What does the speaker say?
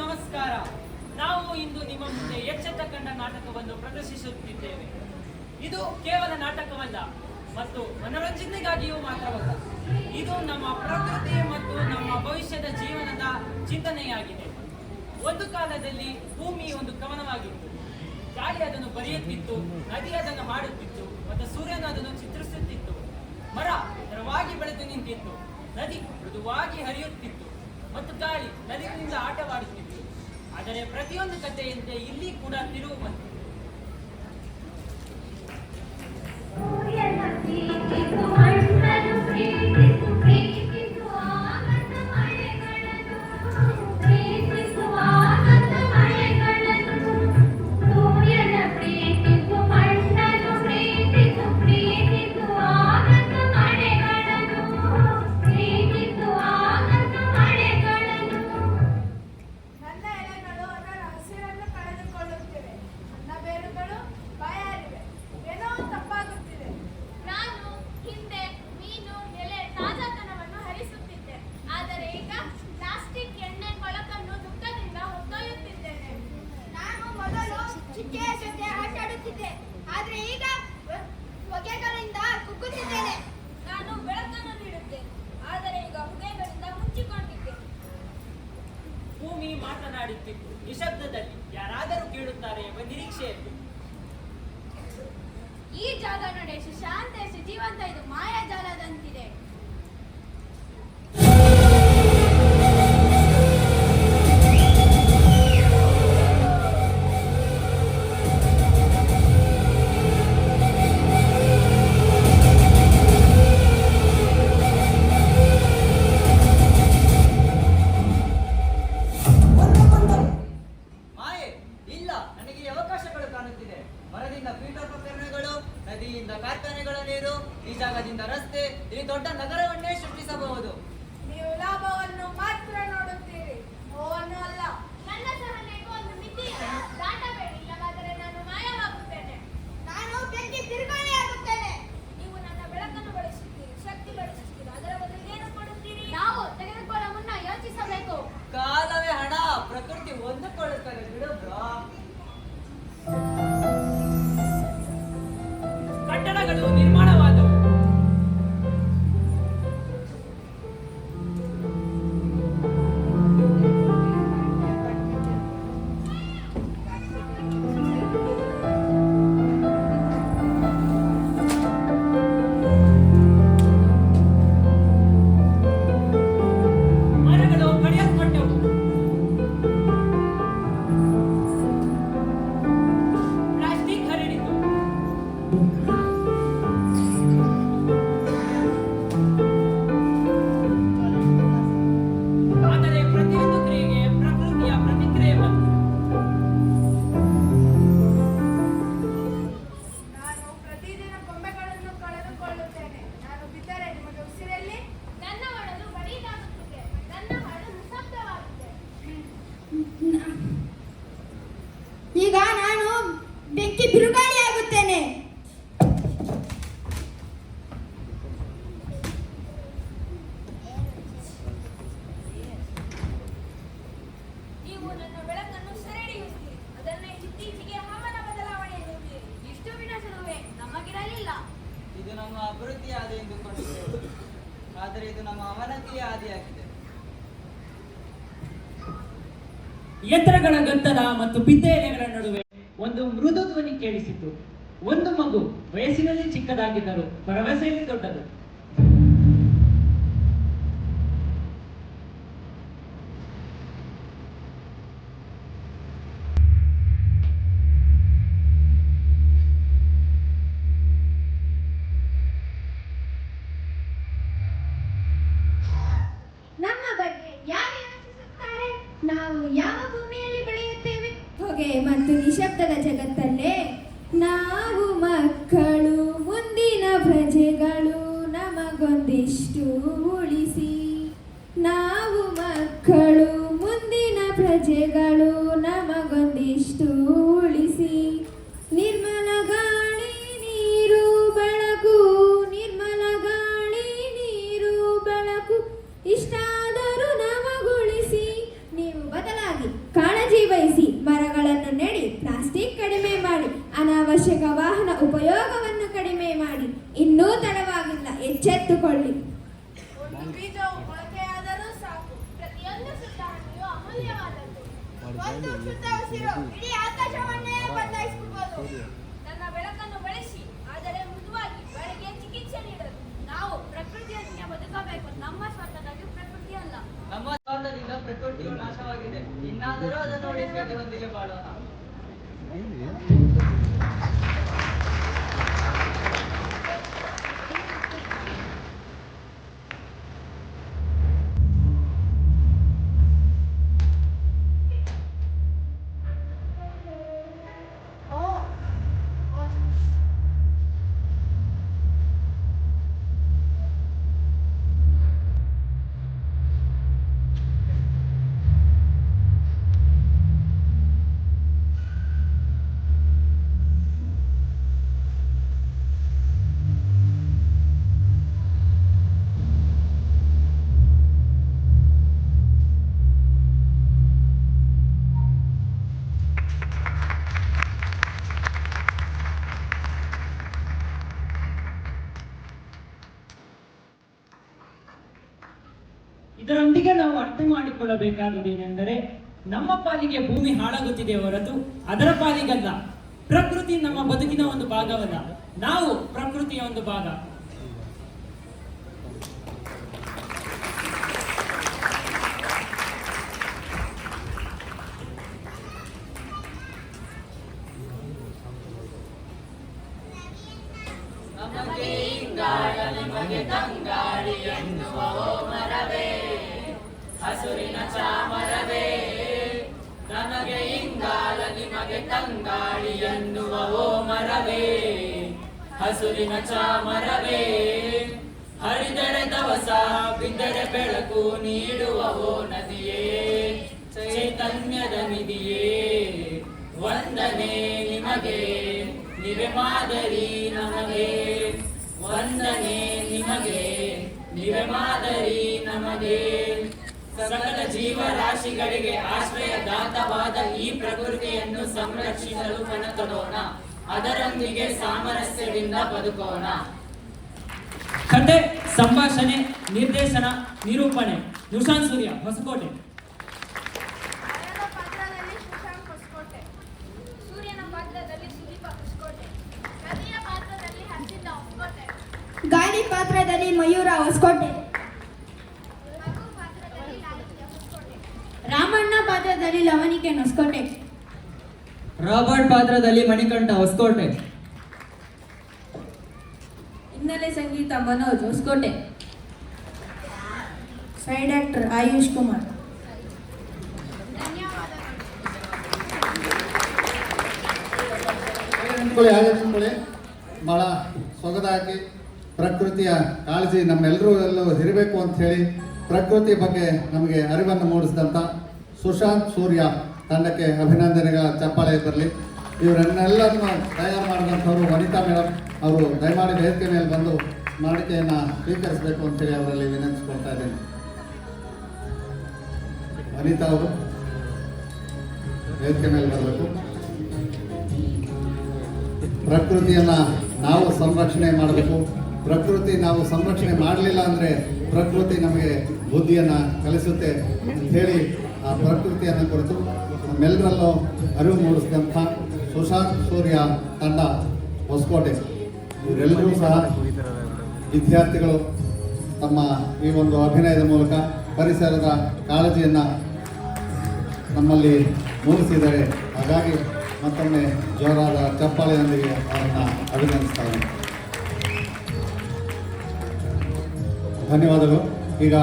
ನಮಸ್ಕಾರ. ನಾವು ಇಂದು ನಿಮ್ಮ ಮುಂದೆ ಎಚ್ಚೆತ್ತ ಕಂಡ ನಾಟಕವನ್ನು ಪ್ರದರ್ಶಿಸುತ್ತಿದ್ದೇವೆ. ಇದು ಕೇವಲ ನಾಟಕವಲ್ಲ, ಮತ್ತು ಮನೋರಂಜನೆಗಾಗಿಯೂ ಮಾತ್ರವಲ್ಲ. ಇದು ನಮ್ಮ ಪ್ರಕೃತಿ ಮತ್ತು ನಮ್ಮ ಭವಿಷ್ಯದ ಜೀವನದ ಚಿಂತನೆಯಾಗಿದೆ. ಒಂದು ಕಾಲದಲ್ಲಿ ಭೂಮಿ ಒಂದು ಕವನವಾಗಿತ್ತು. ಗಾಳಿ ಅದನ್ನು ಬರೆಯುತ್ತಿತ್ತು, ನದಿ ಅದನ್ನು ಹಾಡುತ್ತಿತ್ತು, ಮತ್ತು ಸೂರ್ಯನು ಅದನ್ನು ಚಿತ್ರಿಸುತ್ತಿತ್ತು. ಮರ ದರವಾಗಿ ಬೆಳೆದು ನಿಂತಿತ್ತು, ನದಿ ಮೃದುವಾಗಿ ಹರಿಯುತ್ತಿತ್ತು, ಮತ್ತು ಗಾಳಿ ನದಿಗಳಿಂದ ಆಟವಾಡುತ್ತಿತ್ತು. ಆದರೆ ಪ್ರತಿಯೊಂದು ಕಥೆಯಂತೆ ಇಲ್ಲಿ ಕೂಡ ತಿರುವು ಬಂತು ಮಾತನಾಡುತ್ತಿತ್ತು ನಿಶಬ್ದದಲ್ಲಿ ಯಾರಾದರೂ ಕೇಳುತ್ತಾರೆ ಎಂಬ ನಿರೀಕ್ಷೆಯಲ್ಲಿ ಈ ಜಾಗ ನಡೆಸಿ ಶಾಂತ ಜೀವಂತ ಇದು ಮಾಯಾಜಾಲದಂತಿದೆ. ನದಿಯಿಂದ ಕಾರ್ಖಾನೆಗಳ ನೀರು ಈ ಜಾಗದಿಂದ ರಸ್ತೆ ಈ ದೊಡ್ಡ ನಗರವನ್ನೇ ಸೃಷ್ಟಿಸಬಹುದು. ನೀವು ಲಾಭವನ್ನು ವಿನಾಶನವೇ ನಮಗಿರಲಿಲ್ಲ. ಇದು ನಮ್ಮ ಅಭಿವೃದ್ಧಿ ಆದಿ ಎಂದುಕೊಂಡಿದ್ದೇವೆ ಆದರೆ ಇದು ನಮ್ಮ ಅವನತಿಯ ಆದಿಯಾಗಿದೆ. ಎತ್ತರಗಳ ಗಂತದ ಮತ್ತು ಬಿದ್ದ ಎಲೆಗಳ ನಡುವೆ ಒಂದು ಮೃದು ಧ್ವನಿ ಕೇಳಿಸಿತು. ಒಂದು ಮಗು ವಯಸ್ಸಿನಲ್ಲಿ ಚಿಕ್ಕದಾಗಿದ್ದರು ಭರವಸೆಯಲ್ಲಿ ದೊಡ್ಡದು. ನಮ್ಮ ಬಗ್ಗೆ ಯಾರು ಯೋಚಿಸುತ್ತಾರೆ? ನಾವು ಯಾವ ಭೂಮಿಯಲ್ಲಿ ಹೊಗೆ ಮತ್ತು ನಿಶಬ್ದದ ಜಗತ್ತಲ್ಲೇ ನಾವು ಮಕ್ಕಳು ಮುಂದಿನ ಪ್ರಜೆಗಳು ನಮಗೊಂದಿಷ್ಟು ಉಳಿಸಿ. ನಾವು ಮಕ್ಕಳು ಮುಂದಿನ ಪ್ರಜೆಗಳು ಅವಶ್ಯಕ ವಾಹನ ಉಪಯೋಗವನ್ನು ಕಡಿಮೆ ಮಾಡಿ, ಇನ್ನೂ ತಡವಾಗಿಲ್ಲ, ಎಚ್ಚೆತ್ತುಕೊಳ್ಳಿ. ಒಂದು ಸಾಕು. ಪ್ರತಿಯೊಂದು ಒಂದು ಶುದ್ಧ ಉಸಿರು ಇಡೀ ಆಕಾಶವನ್ನೇ ಅರ್ಥ ಮಾಡಿಕೊಳ್ಳಬೇಕಾದುದೇನೆಂದರೆ ನಮ್ಮ ಪಾಲಿಗೆ ಭೂಮಿ ಹಾಳಾಗುತ್ತಿದೆ ಹೊರತು ಅದರ ಪಾಲಿಗಲ್ಲ. ಪ್ರಕೃತಿ ನಮ್ಮ ಬದುಕಿನ ಒಂದು ಭಾಗವಲ್ಲ. ನಾವು ಪ್ರಕೃತಿಯ ಒಂದು ಭಾಗ. ತಂಗಾಳಿ ಹಸುರಿನ ಚಾಮರವೇ, ನನಗೆ ಇಂಗಾಲ ನಿಮಗೆ ತಂಗಾಳಿ ಎನ್ನುವ ಓ ಮರವೇ ಹಸುರಿನ ಚಾಮರವೇ ಹರಿದರೆ ದವಸ ಬಿದ್ದರೆ ಬೆಳಕು ನೀಡುವ ಓ ನದಿಯೇ. ಚೈತನ್ಯದ ನಿಧಿಯೇ, ವಂದನೆ ನಿಮಗೆ, ನಿವೆ ಮಾದರಿ ನಮಗೆ. ವಂದನೆ ನಿಮಗೆ, ನಿವೆ ಮಾದರಿ ನಮಗೆ. ಸಕಲ ಜೀವರಾಶಿಗಳಿಗೆ ಆಶ್ರಯದಾತವಾದ ಈ ಪ್ರಕೃತಿಯನ್ನು ಸಂರಕ್ಷಿಸಲು ಕಣತೊಡೋಣ ಅದರೊಂದಿಗೆ ಸಾಮರಸ್ಯದಿಂದ ಬದುಕೋಣ. ಕತೆ ಸಂಭಾಷಣೆ ನಿರ್ದೇಶನ ನಿರೂಪಣೆ. ನುಶಾಂತ್ ಸೂರ್ಯ ಹೊಸಕೋಟೆ. ಮರದ ಪಾತ್ರದಲ್ಲಿ ಶಶಾಂಕ್ ಹೊಸಕೋಟೆ. ಸೂರ್ಯನ ಪಾತ್ರದಲ್ಲಿ ಸುದೀಪ ಹೊಸಕೋಟೆ. ನದಿಯ ಪಾತ್ರದಲ್ಲಿ ಹರ್ಷಿತ ಹೊಸಕೋಟೆ. ಗಾಳಿ ಪಾತ್ರದಲ್ಲಿ ಮಯೂರ ಹೊಸಕೋಟೆ ಮಗು ಪಾತ್ರದಲ್ಲಿ ಲಾಲಿತ್ಯ ಹೊಸಕೋಟೆ ರಾಮಣ್ಣ ಪಾತ್ರದಲ್ಲಿ ಲವಣಿಕೆ ಹೊಸಕೋಟೆ ರಾಬರ್ಟ್ ಪಾತ್ರದಲ್ಲಿ ಮಣಿಕಂಠ ಹೊಸಕೋಟೆ. ಹಿನ್ನೆಲೆ ಸಂಗೀತ Manoj Hosakote. Side actor Ayush Kumar. ಹಾಕಿ ಭಾಳ ಸೊಗದಾಗಿ ಪ್ರಕೃತಿಯ ಕಾಳಜಿ ನಮ್ಮೆಲ್ಲರೂ ಎಲ್ಲೂ ಇರಬೇಕು ಅಂತ ಹೇಳಿ ಪ್ರಕೃತಿ ಬಗ್ಗೆ ನಮಗೆ ಅರಿವನ್ನು ಮೂಡಿಸಿದಂಥ ಸುಶಾಂತ್ ಸೂರ್ಯ ತಂಡಕ್ಕೆ ಅಭಿನಂದನೆಗಳ ಚಪ್ಪಾಳೆ ಬರಲಿ ಇವರನ್ನೆಲ್ಲರನ್ನು ತಯಾರು ಮಾಡಿದಂಥವ್ರು ವನಿತಾ ಮೇಡಮ್ ಅವರು ದಯಮಾಡಿ ವೇದಿಕೆ ಮೇಲೆ ಬಂದು ಮಾಡಿಕೆಯನ್ನು ಸ್ವೀಕರಿಸಬೇಕು ಅಂತೇಳಿ ಅವರಲ್ಲಿ ವಿನಂತಿಸ್ಕೊಳ್ತಾ ಇದ್ದೇನೆ. ವನಿತಾ ಅವರು, ವೇದಿಕೆ ಮೇಲೆ ಬರಬೇಕು. ಪ್ರಕೃತಿಯನ್ನ ನಾವು ಸಂರಕ್ಷಣೆ ಮಾಡಬೇಕು. ಪ್ರಕೃತಿ ನಾವು ಸಂರಕ್ಷಣೆ ಮಾಡಲಿಲ್ಲ ಅಂದರೆ ಪ್ರಕೃತಿ ನಮಗೆ ಬುದ್ಧಿಯನ್ನು ಕಲಿಸುತ್ತೆ ಅಂತ ಹೇಳಿ ಆ ಪ್ರಕೃತಿಯನ್ನು ಕುರಿತು ನಮ್ಮೆಲ್ಲರಲ್ಲೂ ಅರಿವು ಮೂಡಿಸಿದಂಥ ಸುಶಾಂತ್ ಸೂರ್ಯ ತಂಡ ಹೊಸಕೋಟೆ. ಇವರೆಲ್ಲರೂ ಸಹ ವಿದ್ಯಾರ್ಥಿಗಳು ತಮ್ಮ ಈ ಒಂದು ಅಭಿನಯದ ಮೂಲಕ ಪರಿಸರದ ಕಾಳಜಿಯನ್ನು ನಮ್ಮಲ್ಲಿ ಮೂಡಿಸಿದ್ದಾರೆ. ಹಾಗಾಗಿ ಮತ್ತೊಮ್ಮೆ ಜೋರಾದ ಚಪ್ಪಾಳೆಯೊಂದಿಗೆ ಅವರನ್ನು ಅಭಿನಂದಿಸ್ತಾ ಇದ್ದೀನಿ. ಧನ್ಯವಾದಗಳು. ಈಗ